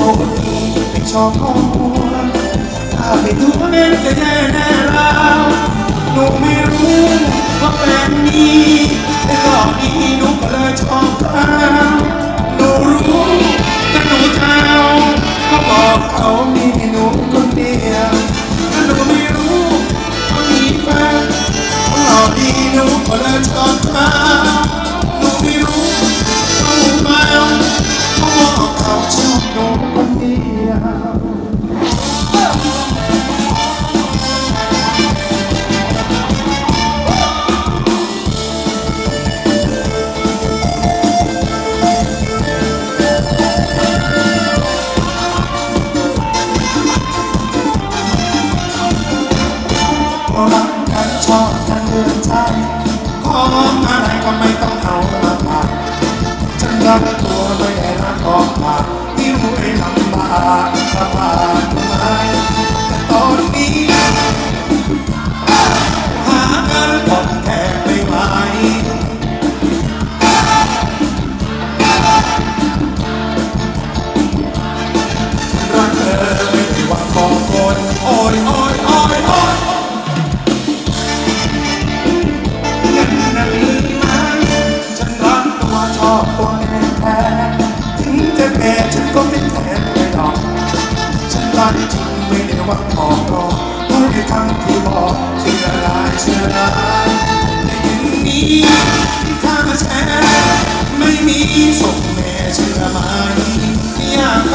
ขอโทษทีที่ชอบของหัวถ้าไม่ดูเล่นจะแย่แน่เราหนูไม่รู้ว่าเป็นนี้แต่หลอนนี้หนูก็เลยชอบเขาหนูรู้แต่หนูเจ้าเขาบอกเขามีหนูคนเดียว ถึงจะแก่ฉันก็ไม่แทนไม่หรอกฉันรักจริงไม่ได้หวังขอรอพราะในคำที่บอกเชื่อได้เชื่อได้แต่ยินนี้ที่ข้ามาแชร์ไม่มีส่งแม่เชื่อไหมอยากไป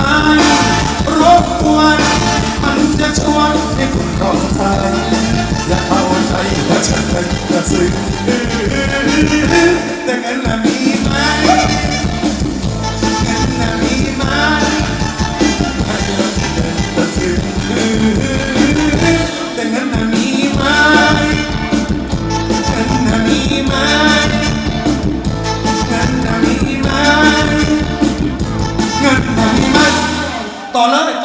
รบกวนมันจะชวนให้คุณเข้าใจอยากเข้าใจว่าฉันเป็นกระสือแต่เงินน่ะมี เงินมีไหมต่อเลยต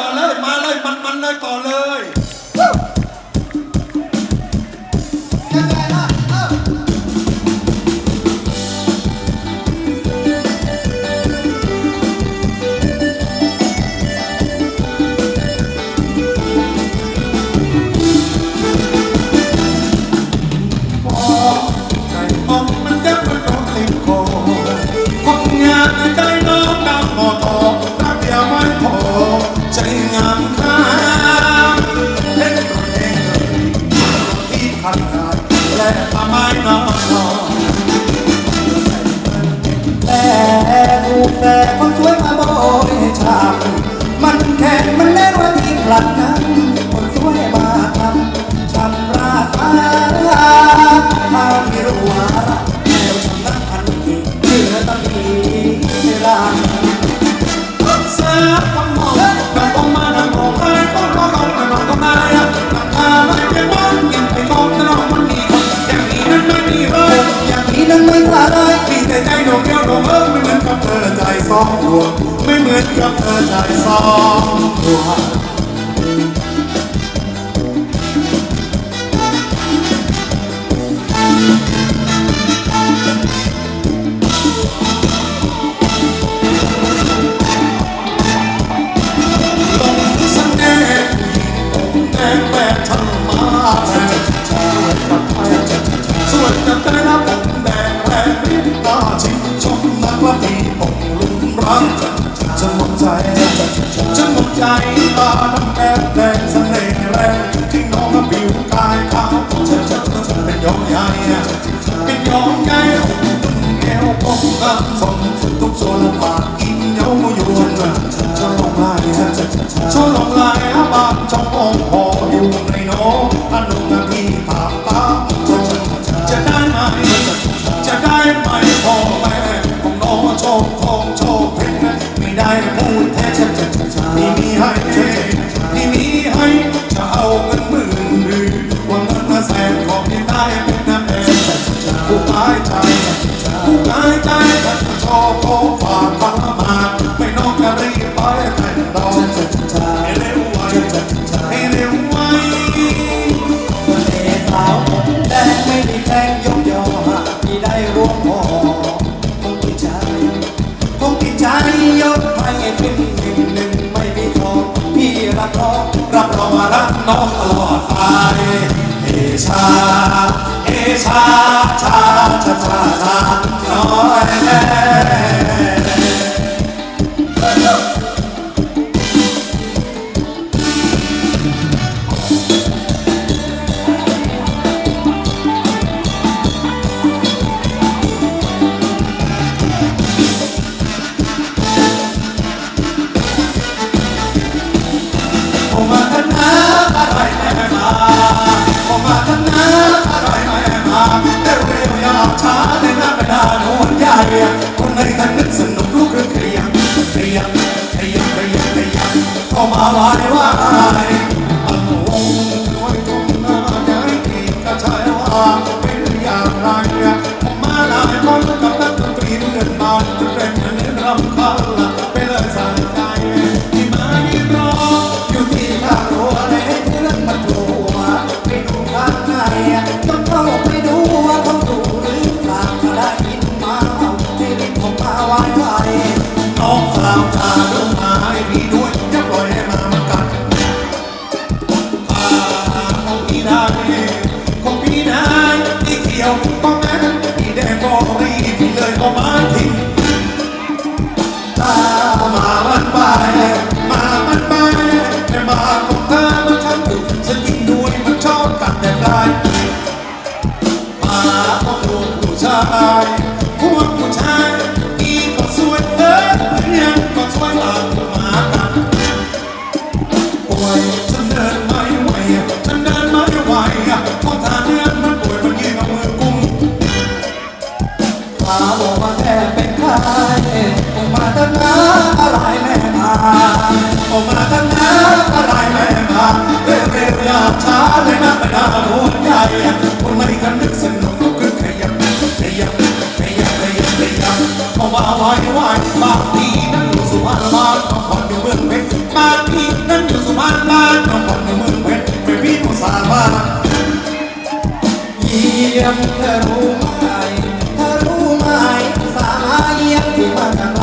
่อเลย เอิญไม่เหมือนกับเธอใจสองดวงไม่เหมือนกับเธอใจสองดวง ใจตาน้ำแก้มแดงเสน่ห์แรงที่น้องผิวกายขาวจะจะจะเป็นยองใหญ่เป็นยองใหญ่แก้วผมงามสมทุกส่วนปากกินเยาอยู่จะจะลงลายจะจะชนลงลายอาบานจององพออยู่ในน้อันนุ่ง ที่มีให้ที่มีให้จะเอาเงินหมื่นหรือว่าเงินมาแสนของที่ได้เป็นน้ำเองผู้กายใจผู้กายใจถ้าจะชอบก็ฝากความมาไม่นองจะรีบไปแต่งดอก ต้องตลอดไป เอชา เอชา ชา ชา ชา ชาน้อยแลาบชาในหน้ากระดาษโน้าเรียคนในกันนึกสนุกลูกเรือขยันขยันขยันขยันขยันเข้มาวายวายอันวงด้วยตรงนาใหญ่กระชายว่เป็นอย่างไรผมมาหลายคนกับนักดนตรีเงินบานเป็นเงินรำคาญเป็นเลยสายใจ อยว่าบางทีนั้นอยู่สุพรรณบ้านต้องคนเมืองเพชรบางทีนั้นอยู่สุพรรณบ้านต้องคนเมืองเพชรเป็นพี่ผู้สาวานยิ่ยมเธอรู้ไหมเธอรู้ไหมสาเยี่ยมที่มาจาก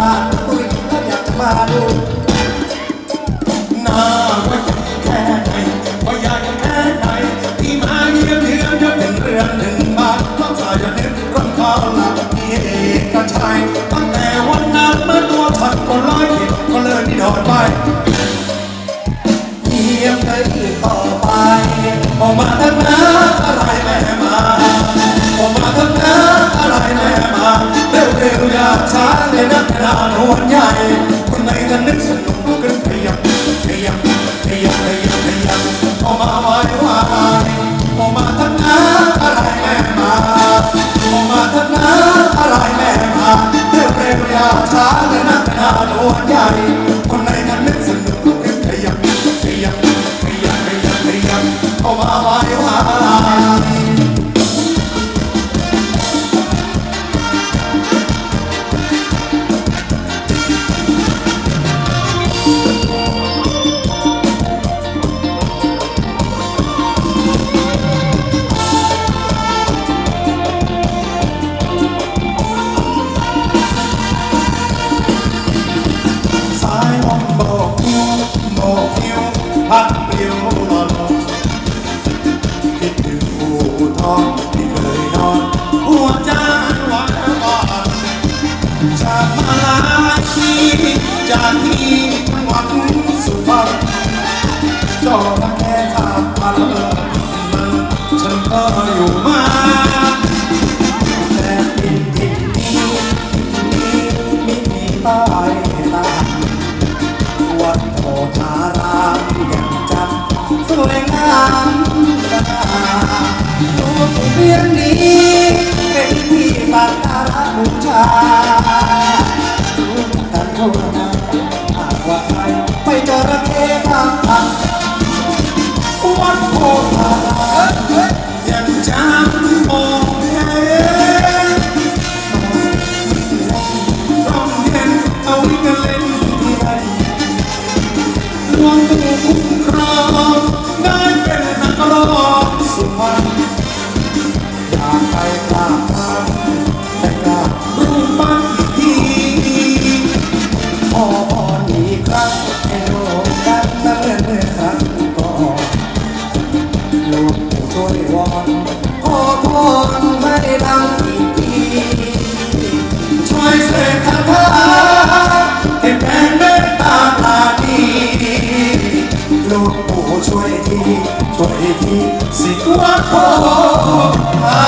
อยเยี่ยมเธอต่อไปออกมาทั้งน้ำอะไรแม่มาออกมาทั้งน้ำอะไรแม่มาเร็วเร็วอย่าช้าเลยนักหนานวล วงคุ้มครองได้เป็นนักร้องสุวรรณอยากไปกราบท่านแต่กราบรูปปั้นทีขอพรอีกครั้งให้โลกกันตั้งเมื่อครั้งก่อนลูกช่วยวอนขอพรให้ดัง สิว่าขอหา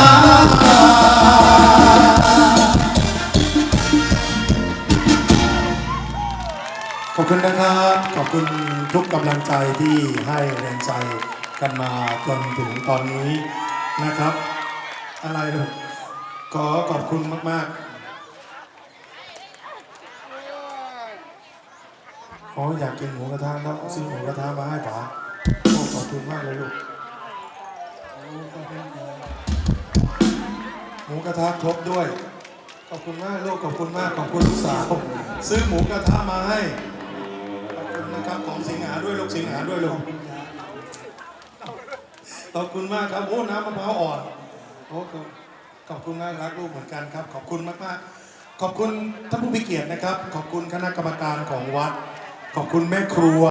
ขอบคุณนะครับ ขอบคุณทุกกำลังใจที่ให้แรงใจกันมาจนถึงตอนนี้นะครับ อะไรลูกขอขอบคุณมาก ๆอ๋ออยากกินหมูกระทะแล้วซื้อหมูกระทะมาให้ป๋าโอ้ขอบคุณมากเลยลูก หมูกระทะครบด้วย ขอบคุณมากลูกขอบคุณมากขอบคุณลูกสาวซื้อหมูกระทะมาให้ ขอบคุณนะครับของสิงหาด้วยลูกสิงหาด้วยลูกขอบคุณมากครับโอ้น้ำมะพร้าวอ่อนโอ้ขอบขอบคุณมากรักลูกเหมือนกันครับ ขอบคุณมากมากขอบคุณท่านผู้มีเกียรตินะครับ ขอบคุณคณะกรรมการของวัด ขอบคุณแม่ครัว